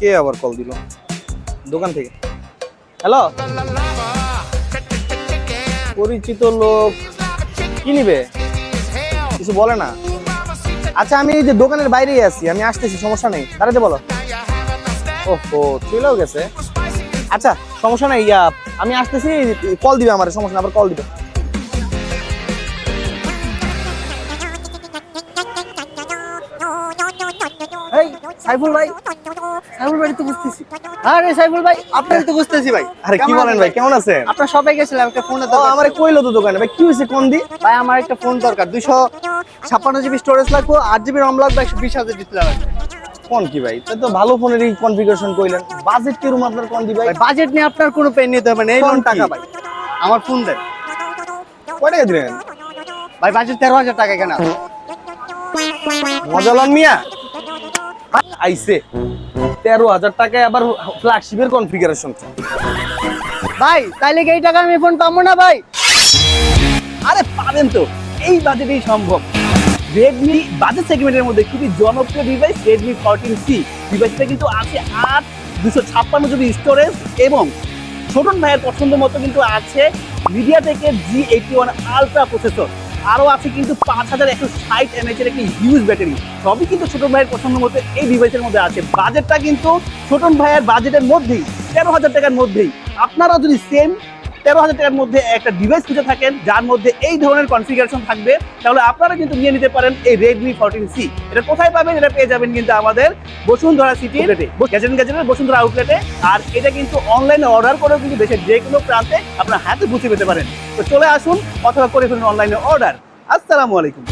কে আবার কল দিল? দোকান থেকে। হ্যালো পরিচিত লোক। কি নিবে? কিছু বলে না। আচ্ছা আমি এই যে দোকানের বাইরেই আছি, আমি আসতেছি, সমস্যা নেই। দাঁড়াতে বলো। ওহো, চলেও গেছে। আচ্ছা সমস্যা নাই, ইয়া, আমি আসতেছি কল দিবে আমার, সমস্যা না আবার কল দিবে। সাইফুল ভাই? সাইফুল ভাই তো বুঝতেছি আরে সাইফুল ভাই আপনারই তো বুঝতেছি ভাই। আরে কি বলেন ভাই? কেমন আছেন? আপনার সবাই গেছিলাম একটা ফোনে আমার কইলো তো দোকানে। ভাই কি হয়েছে কোন দি ভাই আমার একটা ফোন দরকার। দুইশো ছাপ্পান্ন জিবি স্টোরেজ লাগবে আট জিবি রম লাগবে হাজার ডিসপ্লে লাগবে। কোন কি ভাই? তো ভালো ফোনের এই কনফিগারেশন কইলেন। বাজেট কি রুম আপনার কোন দি ভাই? বাজেট নিয়ে আপনার কোনো পেন নিতে হবে না। এই লোন টাকা ভাই। আমার ফোন দেন। কয় টাকা দিলেন? ভাই বাজেট তেরো হাজার টাকা কেনা মজালান মিয়া। আইছে। তেরো হাজার টাকায় আবার ফ্ল্যাগশিপের কনফিগারেশন ভাই তাইলে কি এই টাকা আমি ফোন পাবো না ভাই? আরে পাবেন তো এই বাজেটেই সম্ভব। রেডমি বাজেট সেগমেন্টের মধ্যে খুবই জনপ্রিয় ডিভাইস রেডমি ফোরটিন সি ডিভাইসটা কিন্তু আছে আট দুশো ছাপ্পান্ন জিবি স্টোরেজ এবং ছোটন ভাইয়ের পছন্দ মতো কিন্তু আছে মিডিয়া থেকে G eighty one ultra processor আরও আছে কিন্তু পাঁচ হাজার একশো ষাট এমএচের একটি হিউজ ব্যাটারি সবই কিন্তু ছোটন ভাইয়ের পছন্দ মতো এই ডিভাইসের মধ্যে আছে। বাজেটটা কিন্তু ছোটন ভাইয়ের বাজেটের মধ্যেই, তেরো হাজার টাকার মধ্যেই। আপনারা যদি সেম তেরো হাজার টাকার মধ্যে একটা ডিভাইস খুঁজে থাকেন যার মধ্যে এই ধরনের কনফিগারেশন থাকবে। তাহলে আপনারা কিন্তু নিয়ে নিতে পারেন এই রেডমি ফোরটিন সি এটা কোথায় পাবেন? এটা পেয়ে যাবেন কিন্তু আমাদের বসুন্ধরা সিটি গ্যাজেট গ্যাজেটের বসুন্ধরা আউটলেটে আর এটা কিন্তু অনলাইনে অর্ডার করেও কিন্তু দেশের যে কোনো প্রান্তে আপনার হাতে পৌঁছে পেতে পারেন। তো চলে আসুন অথবা করে ফেলুন অনলাইনে অর্ডার আসসালামু আলাইকুম।